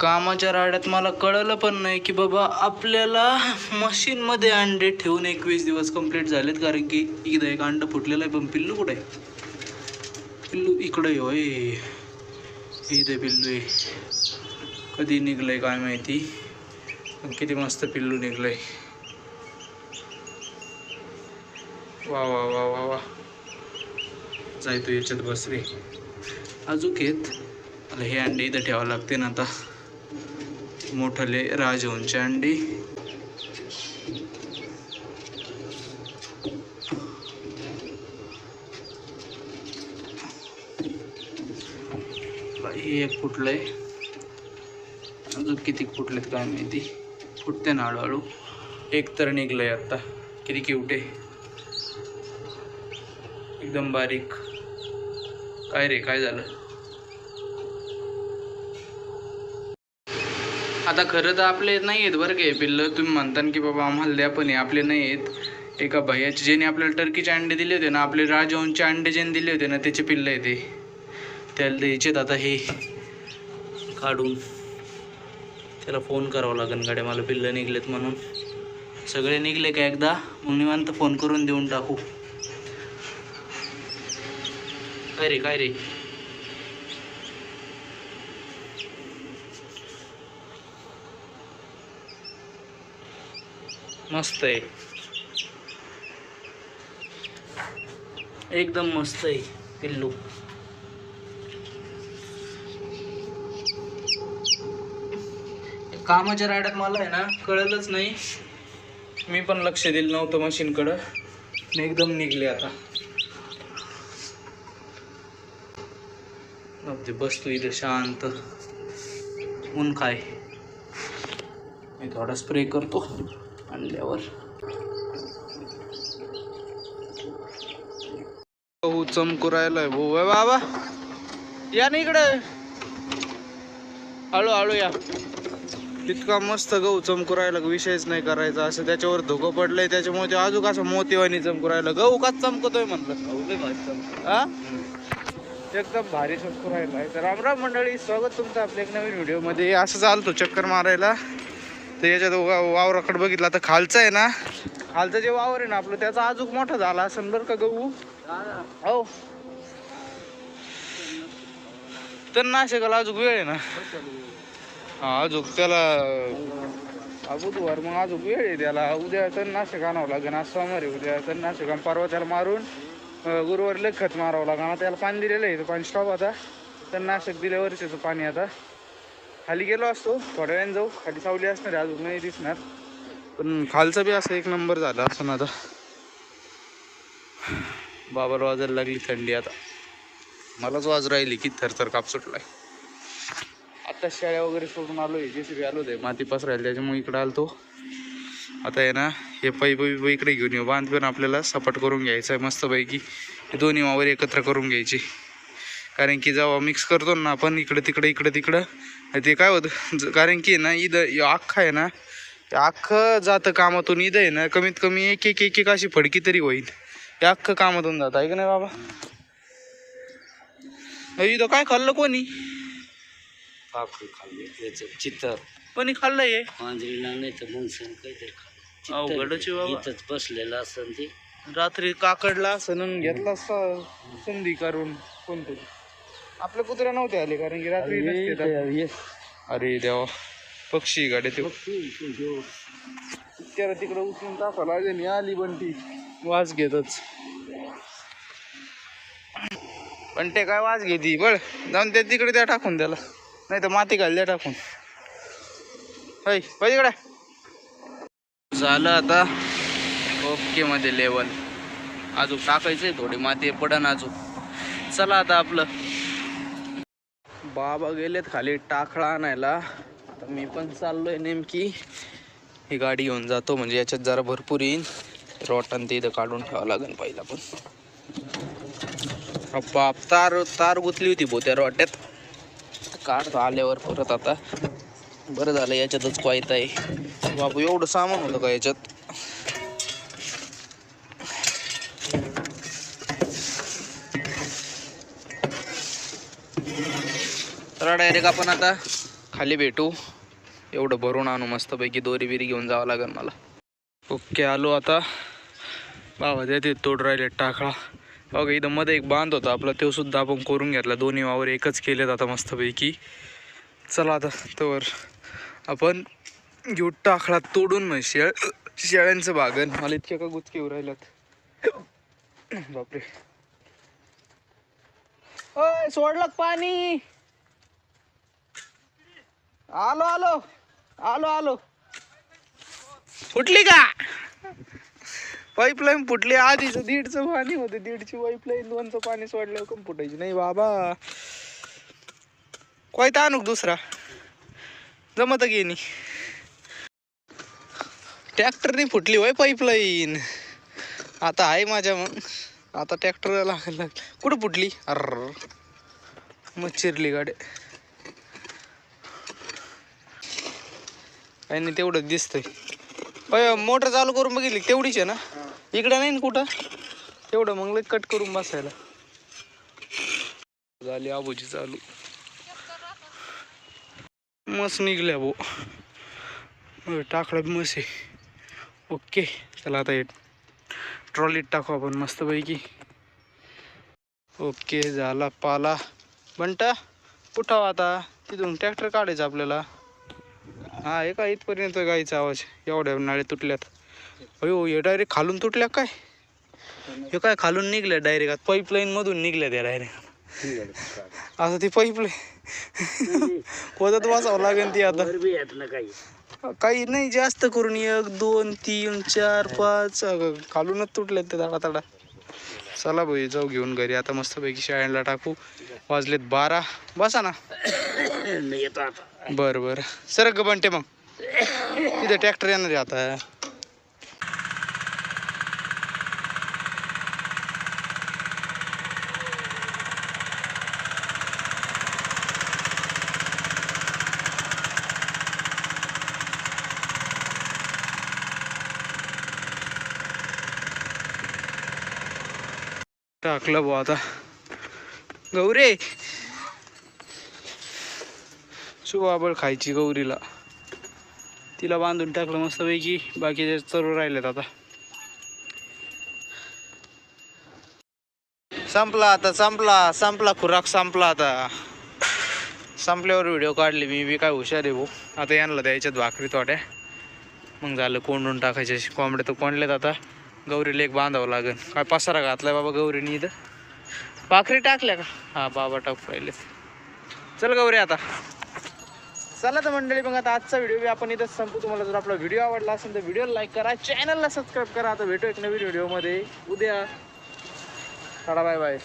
कामाच्या राड्यात मला कळलं पण नाही की बाबा आपल्याला मशीनमध्ये अंडे ठेवून एकवीस दिवस कंप्लीट झालेत. कारण की इथं एक अंडं फुटलेलं आहे पण पिल्लू कुठे आहे? पिल्लू इकडे होय. इथे पिल्लू आहे. कधी निघलंय काय माहिती? किती मस्त पिल्लू निघलंय. वा वा वा वा वा. जाय तू याच्यात बस रे. येत मला हे अंडे इथं ठेवावं लागते ना आता. मोठले राजहंसचे अंडी बाई, हे एक फुटलंय. अजून किती फुटलेत काय माहिती? फुटते ना हळूहळू. एक तर निघलंय आत्ता किती किवटे? एकदम बारीक. काय रे काय झालं? आता खरं तर आपले नाही आहेत बरं काय पिल्लं. तुम्ही म्हणता की बाबा आम्हाला द्या पण आहे आपले नाही आहेत एका भैयाचे ज्याने आपल्याला टर्कीचे अंडे दिले होते ना आपले राजवंशचे अंडे ज्याने दिले होते ना त्याचे पिल्लं आहे ते. त्याला द्यायचेत आता हे. काढून. त्याला फोन करावा लागेल गाड्या मला पिल्लं निघलेत म्हणून. सगळे निघले का एकदा? मग निवांत फोन करून देऊन टाकू. काय रे काय रे? मस्त आहे. एकदम मस्त आहे पिल्लू. कामाच्या राड्यात मला आहे ना कळलंच नाही. मी पण लक्ष दिलं नव्हतं मशीनकडं. एकदम निघले आता. ते बसतो इथे शांत. ऊन काय मी थोडा स्प्रे करतो. आणल्यावर. गहू चमकू राहिलाय भाऊ. ए बाबा. या ना इकडे. हळू हळू या. इतका मस्त गहू चमकू राहिला विषयच नाही करायचा. असं त्याच्यावर धुकं पडलंय त्याच्यामुळे ते अजून असं मोतीवानी चमकू राहिला. गहू का चमकतोय म्हणलं? हा एकदम भारी चमकू राहिला तर राम राम मंडळी स्वागत तुमचं आपल्या एक नवीन व्हिडिओमध्ये. असं चालतो चक्कर मारायला. तर याच्यात वा- वावराकडे बघितला तर खालचं आहे ना. खालचं जे वावर आहे ना आपलं त्याचा अजून मोठा झाला असेल बरं का गहू? हो. तर नाशिकाला अजून वेळ आहे ना. हा अजून त्याला बुधवार मग अजून वेळ आहे त्याला. उद्या तर नाशिक आणावं लागेल आज सोमवार आहे उद्या तर नाशिक आणि परवा त्याला मारून गुरुवारी लय खत मारावं लागेल. आता त्याला पाणी दिलेलं आहे पाणी स्टॉप आता. तर नाशिक दिल्यावरच पाणी आता. खाली गेलो असतो थोड्या वेळाने जाऊ. खाली सावली असणार आहे, अजून नाही दिसणार. पण खालचं बी असं एक नंबर झाला असं ना आता बाबाला वाजायला लागली थंडी आता. मलाच वाज राहिली की थरथर काप सुटलाय. आता शेळ्या वगैरे सोडून आहे जे सी आलो ते. माती पसरायला त्याच्यामुळे इकडे आलतो. आता आहे ना हे पाईप बिप इकडे घेऊन येऊ. बांध पण आपल्याला सपाट करून घ्यायचं आहे मस्तपैकी. हे दोन्ही वावर एकत्र करून घ्यायची. कारण की जेव्हा मिक्स करतो ना आपण इकडे तिकडे इकडे तिकडं ते काय होतं कारण की ना इथं अख्खा आहे ना ते अख्खं जातं कामातून इथं आहे ना कमीत कमी एक एक एक एक अशी फडकी तरी होईल. हे अख्खं कामातून जातं आहे का नाही बाबा? इथं काय खाल्लं कोणी? खाल्ले चित्तर. कोणी खाल्लं हे? मांजरीला नाही तर मुंगसन काहीतरी खाल्लं. अवघडच. इथंच बसलेलं असं ते. रात्री काकडला सणून घेतला संधी करून कोणतरी. आपल्या कुत्र्या नव्हते आले कारण की रात्री नसते तर. अरे देवा. पक्षी गाडी ते त्याला तिकडे उचलून टाकावं लागेल आणि आली बंटी. वास घेतच. पण ते काय वास घेती? बळ. जाऊन त्या तिकडे द्या टाकून त्याला. नाही तर माती घाल द्या टाकून. होय इकडे. झालं आता ओके मध्ये लेवल अजून टाकायचंय थोडी माती पडन अजून चला आता आपलं. बाबा गेलेत खाली टाकळा आणायला. आता मी पण चाललोय नेमकी. ही गाडी घेऊन जातो म्हणजे याच्यात जरा भरपूर येईन. रॉटन ते इथं काढून ठेवावं लागेल पहिला पण. बाप तार तार गुतली होती भो त्या रॉट्यात काढतो आल्यावर परत आता. बरं झालं याच्यातच क्वायत आहे बाबू एवढं सामान होतं का याच्यात? डायरेक्ट आपण आता? खाली भेटू. एवढं भरून आणू मस्तपैकी दोरी बिरी घेऊन जावं लागेल मला. ओके आलो आता. बाबा देते तोड राहिले टाकळा. बघा इथं मध्ये एक बांध होता आपला तो सुद्धा आपण करून घेतला. दोन्ही वावर एकच केलेत आता मस्तपैकी. चला आता तर आपण घेऊ टाकळा तोडून मग शेळ शेळ्यांचं बागन. मला इतक्या का गुचके येऊ राहिल्यात? बापरे. सोडलं पाणी? आलो आलो. आलो आलो. फुटली का? पाईपलाईन फुटली. आधीच दीडचं पाणी होते. दीडची पाईपलाईन दोनचं पाणी सोडल्यावर कम फुटायची नाही बाबा. कोयता आणू दुसरा? जमत गेली ट्रॅक्टरने फुटली होय पाईपलाईन. आता आहे माझ्या मग. आता ट्रॅक्टर लागायला लागलं. कुठं फुटली? अर मग चिरली गाडी. काही नाही तेवढंच दिसतंय. अय मोटर चालू करून बघितली तेवढीच आहे ना? इकडं नाही ना कुठं? तेवढं मग लई कट करून बसायला. झाली आबूजी चालू. मस्त निघल्या भाऊ होय, टाकला मस्त आहे. ओके चला आता हे ट्रॉलीत टाकू आपण मस्तपैकी. ओके झाला पाला. बंटा कुठं आता. तिथून ट्रॅक्टर काढायचं आपल्याला. हा हे काय इथपर्यंत गाईचा आवाज? एवढ्या नाळे तुटल्यात. अयो हे डायरेक्ट खालून तुटल्या काय? हे काय खालून निघल्या डायरेक्ट पाईपलाईन मधून निघल्या त्या डायरेक्ट आता ती पाईपलाईन कोदत वाचावं लागेल ती आता. काही नाही जास्त करून एक दोन तीन चार पाच खालूनच तुटल्यात ते तडा तडा चला भाई जाऊ घेऊन घरी. आता मस्तपैकी शाळेला टाकू. वाजलेत बारा. बसा ना. मी येतो आता बरं बरं. सर ग बनते मग. तिथे ट्रॅक्टर येणार आहे आता. टाकलं भाऊ आता. गौरे! शुभाबळ खायची गौरीला. तिला बांधून टाकलं मस्तपैकी. बाकीचे चरू राहिलेत आता. संपला आता संपला. संपला खुराक संपला आता. संपल्यावर व्हिडिओ काढले मी. बी काय हुशार आहे भाऊ. आता यांना द्यायच्यात भाकरी तोट्या. मग झालं कोंडून टाकायचे. कोंबड्या तर कोंडल्यात आता. गौरीला एक बांधावं लागेल. काय पसारा घातलाय बाबा गौरीने इथं? भाकरी टाकल्या का? हा बाबा टाकू राहिले चल गौरी आता. चला तर मंडळी मग आता आजचा व्हिडिओ आपण इथंच संपू तुम्हाला जर आपला व्हिडिओ आवडला असेल तर व्हिडिओ लाईक करा चॅनलला सबस्क्राईब करा. आता भेटू एक नवीन व्हिडिओमध्ये उद्या. Tata bye bye